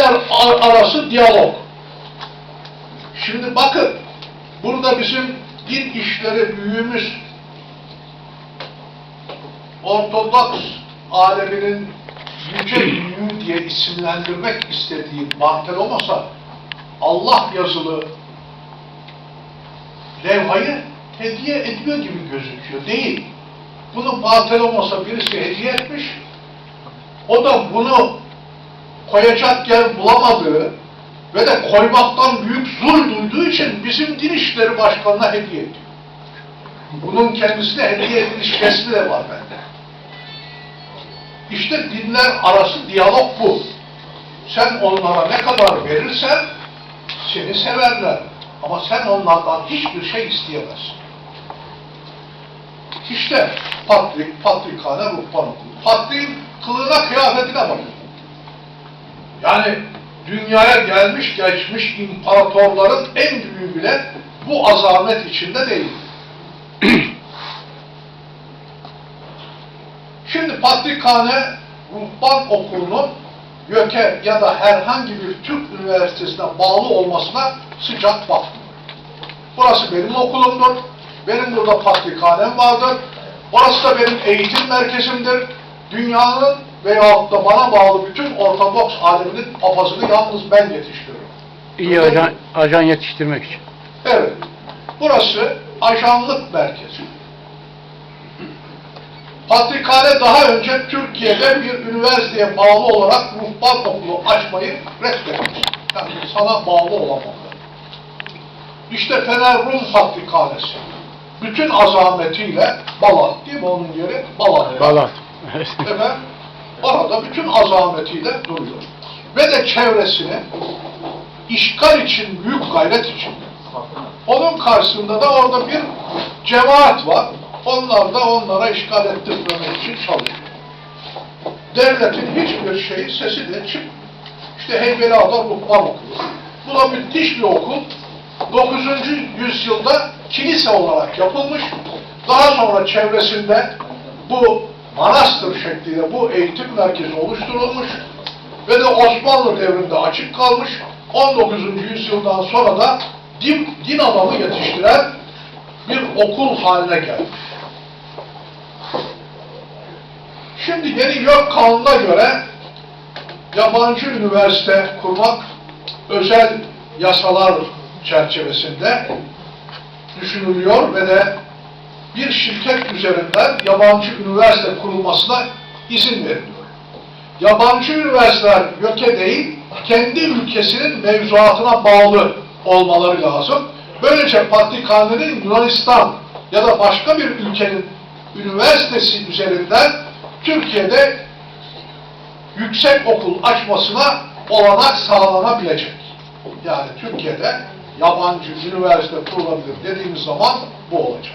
ar- arası diyalog. Şimdi bakın, burada bizim din işleri büyüğümüz Ortodoks aleminin yüce büyüğü diye isimlendirmek istediği Bartolomos'a Allah yazılı levhayı hediye ediyor gibi gözüküyor. Değil. Bunu Bartolomos'a birisi hediye etmiş. O da bunu koyacak yer bulamadığı ve de koymaktan büyük zul duyduğu için bizim Din İşleri Başkanı'na hediye ediyor. Bunun kendisine hediye ediliş resmi de var bende. İşte dinler arası diyalog bu. Sen onlara ne kadar verirsen seni severler. Ama sen onlardan hiçbir şey isteyemezsin. İşte patrik, patrikhane, ruhban okulu. Patriğin kılığına, kıyafetine bakın. Yani dünyaya gelmiş geçmiş imparatorların en büyüğü bile bu azamet içinde değil. Şimdi Patrikhane Ruhban Okulu'nun YÖK'e ya da herhangi bir Türk üniversitesine bağlı olmasına sıcak baktım. Burası benim okulumdur. Benim burada patrikhanem vardır. Orası da benim eğitim merkezimdir. Dünyanın veyahut da bana bağlı bütün Ortodoks aleminin papazını yalnız ben yetiştiriyorum. İyi ajan, ajan yetiştirmek için. Evet. Burası ajanlık merkezi. Patrikhane daha önce Türkiye'de bir üniversiteye bağlı olarak ruhban okulu açmayı reddetmiş. Yani sana bağlı olamam. İşte Fener Rum Patrikhanesi. Bütün azametiyle Balat değil mi onun yeri? Balat. Balat. Efendim, orada bütün azametiyle duruyor. Ve de çevresine işgal için, büyük gayret için. Onun karşısında da orada bir cemaat var. Onlar da onlara işgal ettirmemek için çalışıyor. Devletin hiçbir şeyi sesi de çıkmıyor. İşte Heybeliada Ruhban Okulu. Bu da müthiş bir okul. 9. yüzyılda kilise olarak yapılmış. Daha sonra çevresinde bu manastır şekliyle bu eğitim merkezi oluşturulmuş ve de Osmanlı devrinde açık kalmış. 19. yüzyıldan sonra da din, din adamı yetiştiren bir okul haline gelmiş. Şimdi yeni YÖK kanununa göre yabancı üniversite kurmak özel yasalar çerçevesinde düşünülüyor ve de bir şirket üzerinden yabancı üniversite kurulmasına izin veriliyor. Yabancı üniversiteler YÖK'e değil, kendi ülkesinin mevzuatına bağlı olmaları lazım. Böylece Patrikhane'nin Yunanistan ya da başka bir ülkenin üniversitesi üzerinden Türkiye'de yüksek okul açmasına olanak sağlanabilecek. Yani Türkiye'de yabancı üniversite kurulabilir dediğimiz zaman bu olacak.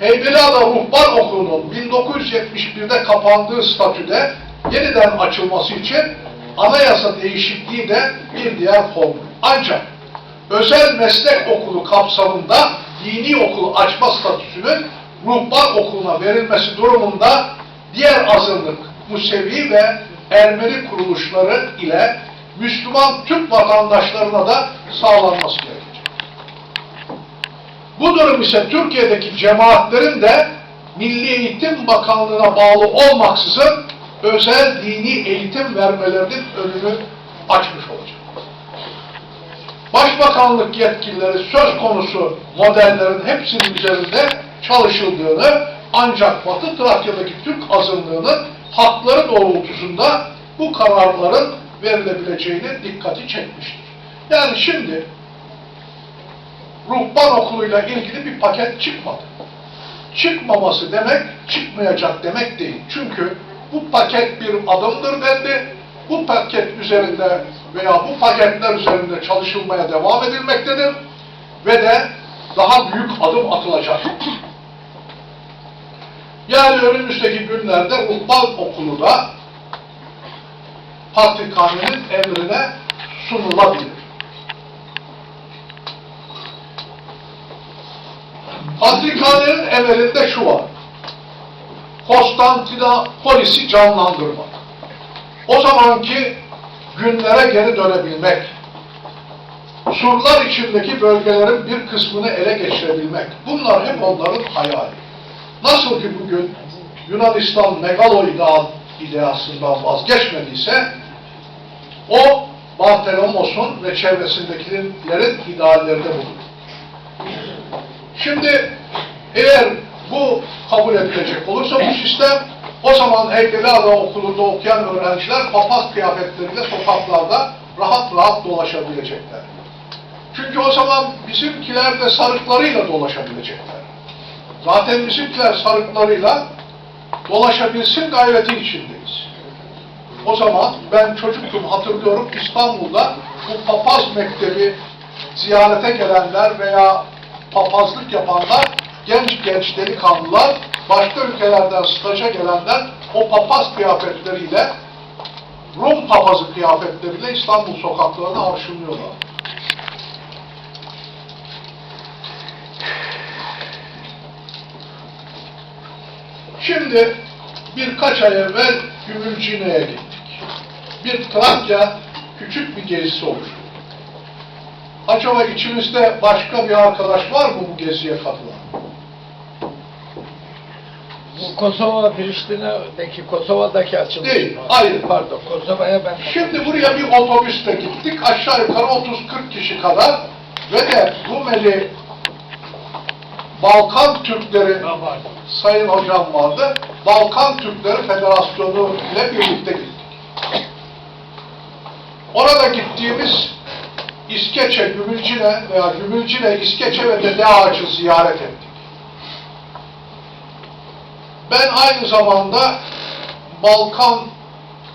Heybeliada Ruhban Okulu'nun 1971'de kapandığı statüde yeniden açılması için anayasa değişikliği de bir diğer formül. Ancak özel meslek okulu kapsamında dini okul açma statüsünün ruhban okuluna verilmesi durumunda diğer azınlık, Musevi ve Ermeni kuruluşları ile Müslüman Türk vatandaşlarına da sağlanması gerekecek. Bu durum ise Türkiye'deki cemaatlerin de Milli Eğitim Bakanlığı'na bağlı olmaksızın özel dini eğitim vermelerinin önünü açmış olacak. Başbakanlık yetkilileri söz konusu modellerin hepsinin üzerinde çalışıldığını ancak Batı Trakya'daki Türk azınlığının hakları doğrultusunda bu kararların verilebileceğine dikkati çekmiştir. Yani şimdi ruhban okuluyla ilgili bir paket çıkmadı. Çıkmaması demek, çıkmayacak demek değil. Çünkü bu paket bir adımdır dendi. Bu paket üzerinde veya bu paketler üzerinde çalışılmaya devam edilmektedir. Ve de daha büyük adım atılacak. Yani önümüzdeki günlerde ruhban okulu da Patrikhane'nin emrine sunulabilir. Patrikhane'nin emelinde şu var. Konstantinopolis'i canlandırmak. O zamanki günlere geri dönebilmek, surlar içindeki bölgelerin bir kısmını ele geçirebilmek. Bunlar hep onların hayali. Nasıl ki bugün Yunanistan megalo ideasından vazgeçmediyse, o Bartolomos'un ve çevresindekilerin ideallerinde bulunur. Şimdi eğer bu kabul edilecek olursa bu sistem o zaman Heybeliada okulunda okuyan öğrenciler papaz kıyafetleriyle sokaklarda rahat rahat dolaşabilecekler. Çünkü o zaman bizimkiler de sarıklarıyla dolaşabilecekler. Zaten bizimkiler sarıklarıyla dolaşabilsin gayreti içindeyiz. O zaman ben çocuktum hatırlıyorum İstanbul'da bu papaz mektebi ziyarete gelenler veya papazlık yapanlar genç genç delikanlılar başka ülkelerden staja gelenler o papaz kıyafetleriyle Rum papazı kıyafetleriyle İstanbul sokaklarını arşınlıyorlar. Şimdi birkaç ay evvel Gümülcine'ye gittik. Bir Trakya küçük bir gezisi oluştu. Acaba içimizde başka bir arkadaş var mı bu geziye katılan? Bu Kosova, Priştine'deki, Kosova'daki açılış. Değil, hayır. Pardon, Kosova'ya ben... Şimdi buraya bir otobüste gittik. Aşağı yukarı 30-40 kişi kadar ve de Rumeli Balkan Türkleri Sayın Hocam vardı. Balkan Türkleri Federasyonu ile birlikte gittik. Orada gittiğimiz İskeçe, Gümülcine veya Gümülcine, İskeçe ve Dede Ağacı ziyaret ettik. Ben aynı zamanda Balkan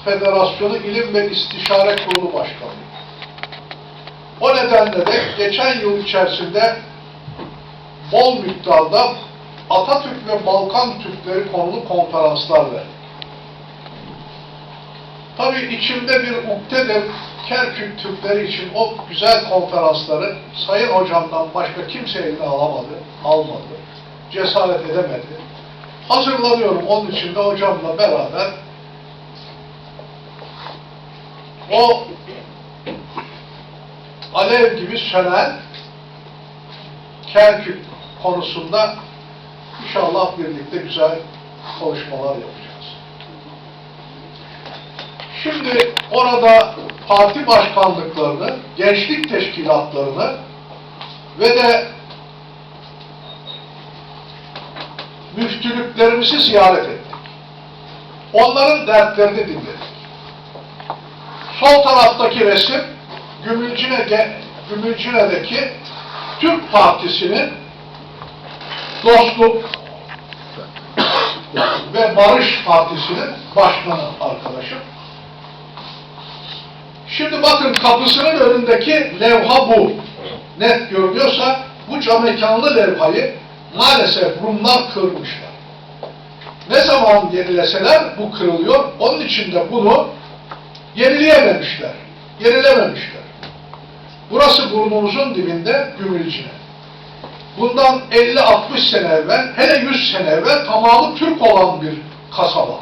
Federasyonu İlim ve İstişare Kurulu Başkanıyım. O nedenle de geçen yıl içerisinde bol miktarda Atatürk ve Balkan Türkleri konulu konferanslar verdik. Tabii içimde bir ukdedir. Kerkük Türkleri için o güzel konferansları Sayın Hocam'dan başka kimse eline alamadı, almadı, cesaret edemedi. Hazırlanıyorum onun için de hocamla beraber o alev gibi sönen Kerkük konusunda inşallah birlikte güzel konuşmalar yapacağız. Şimdi orada parti başkanlıklarını, gençlik teşkilatlarını ve de müftülüklerimizi ziyaret ettik. Onların dertlerini dinledik. Sol taraftaki resim Gümülcine, Gümülcine'deki Türk Partisi'nin Dostluk ve Barış Partisi'nin başkanı arkadaşım. Şimdi bakın kapısının önündeki levha bu. Net görünüyorsa bu cam mekanlı levhayı maalesef Rumlar kırmışlar. Ne zaman yenileseler bu kırılıyor. Onun için de bunu yenileyememişler. Yenilememişler. Burası burnumuzun dibinde Gümülcine. Bundan 50-60 sene evvel, hele 100 sene evvel tamamı Türk olan bir kasaba.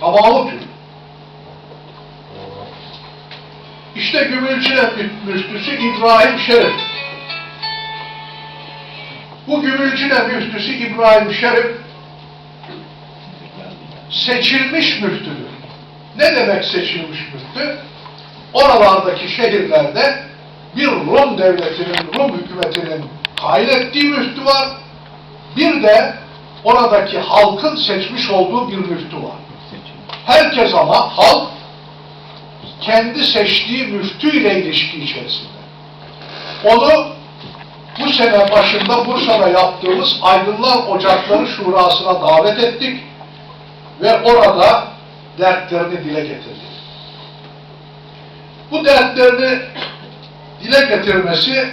Tamamı Türk. İşte Gümülcine müftüsü İbrahim Şerif. Bu Gümülcine müftüsü İbrahim Şerif seçilmiş müftüdür. Ne demek seçilmiş müftü? Oralardaki şehirlerde bir Rum devletinin, Rum hükümetinin tayin ettiği müftü var. Bir de oradaki halkın seçmiş olduğu bir müftü var. Herkes ama halk kendi seçtiği müftüyle ilişki içerisinde. Onu bu sene başında Bursa'da yaptığımız Aydınlar Ocakları Şurası'na davet ettik ve orada dertlerini dile getirdik. Bu dertlerini dile getirmesi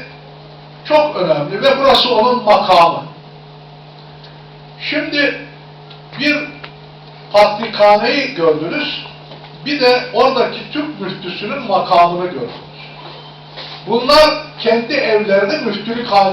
çok önemli ve burası onun makamı. Şimdi bir patrikhaneyi gördünüz, bir de oradaki Türk müftüsünün makamını gördünüz. Bunlar kendi evlerini müftülük haline